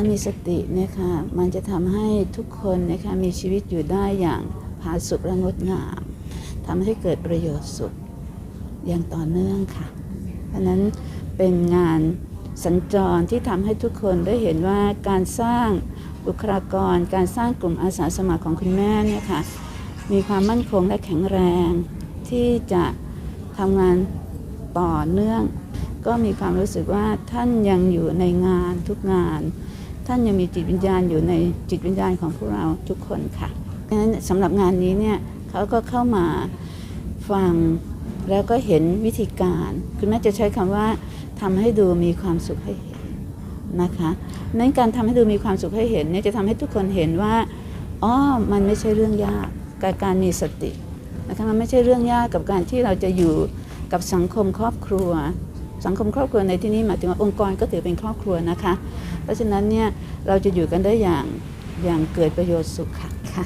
การมีสตินี่ยค่ะมันจะทำให้ทุกคนนะคะมีชีวิตอยู่ได้อย่างผาสุกและงดงามทำให้เกิดประโยชน์สุขอย่างต่อเนื่องค่ะเพราะฉะนั้นเป็นงานสัญจรที่ทำให้ทุกคนได้เห็นว่าการสร้างบุคลากร การสร้างกลุ่มอาสาสมัครของคุณแม่เนี่ยค่ะมีความมั่นคงและแข็งแรง ที่จะทำงานต่อเนื่อง ก็มีความรู้สึกว่าท่านยังอยู่ในงานทุกงาน ท่านยังมีจิตวิญญาณอยู่ในจิตวิญญาณของพวกเราทุกคนค่ะดังนั้นสำหรับงานนี้เนี่ยเขาก็เข้ามาฟังแล้วก็เห็นวิธีการ คุณแม่จะใช้คำว่าทำให้ดูมีความสุขให้เห็นนะคะนั้นการทำให้ดูมีความสุขให้เห็นเนี่ยจะทำให้ทุกคนเห็นว่าอ๋อมันไม่ใช่เรื่องยากกับการมีสตินะคะมันไม่ใช่เรื่องยากกับการที่เราจะอยู่กับสังคมครอบครัว สังคมครอบครัวในที่นี้หมายถึงว่าองค์กรก็ถือเป็นครอบครัวนะคะ เพราะฉะนั้นเนี่ยเราจะอยู่กันได้อย่างอย่างเกิดประโยชน์สุขค่ะ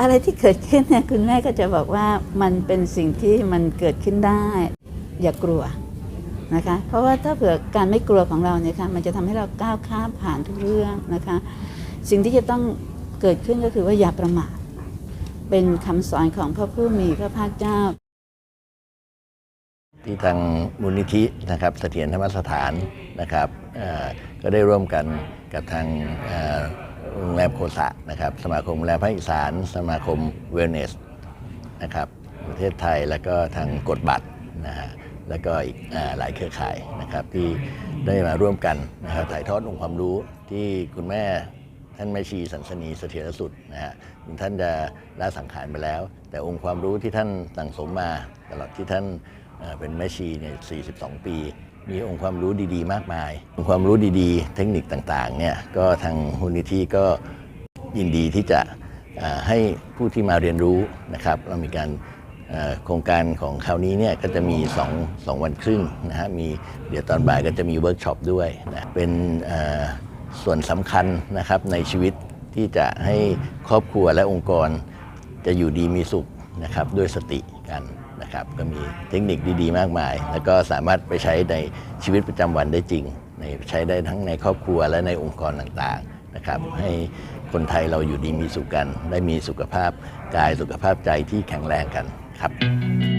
อะไรที่เกิดขึ้นเนี่ยคุณแม่ก็จะบอกว่ามันเป็นสิ่งที่มันเกิดขึ้นได้ อย่ากลัวนะคะ เพราะว่าถ้าเผื่อการไม่กลัวของเราเนี่ยค่ะมันจะทำให้เราก้าวข้ามผ่านทุกเรื่องนะคะ สิ่งที่จะต้องเกิดขึ้นก็คือว่าอย่าประมาทเป็นคำสอนของพระผู้มีพระภาคเจ้า ที่ทางมูลนิธินะครับเสถียรธรรมสถานนะครับก็ได้ร่วมกันกับทางอ่อโรงแรมโคสะนะครับ สมาคมโรงแรมภาคอีสาน สมาคมเวลเนสนะครับประเทศไทยแล้วก็ทางกดบัตรนะฮะแล้วก็อีกอหลายเครือข่ายนะครับที่ได้มาร่วมกันนะครับถ่ายทอดองค์ความรู้ที่คุณแม่ท่านแม่ชีสันสนีเสถียรสุดนะฮะถึงท่านจะละสังขารไปแล้ว แต่องค์ความรู้ที่ท่านสั่งสมมาตลอดที่ท่าน เป็นแม่ชีเนี่ย42 ปี มีองค์ความรู้ดีๆ มากมาย องค์ความรู้ดีๆ เทคนิคต่างๆเนี่ยก็ทางมูลนิธิก็ยินดีที่จะให้ผู้ที่มาเรียนรู้นะครับ เรามีการโครงการของคราวนี้เนี่ยก็จะมี2 2วันครึ่งนะฮะมีเดี๋ยวตอนบ่ายก็จะมีเวิร์กช็อปด้วยนะเป็นส่วนสำคัญนะครับในชีวิตที่จะให้ครอบครัวและองค์กรจะอยู่ดีมีสุข นะครับด้วยสติกันนะครับก็มีเทคนิคดีๆ มากมาย แล้วก็สามารถไปใช้ในชีวิตประจำวันได้จริงในใช้ได้ทั้งในครอบครัวและในองค์กรต่างๆนะครับให้คนไทยเราอยู่ดีมีสุขกัน ได้มีสุขภาพกายสุขภาพใจที่แข็งแรงกันครับ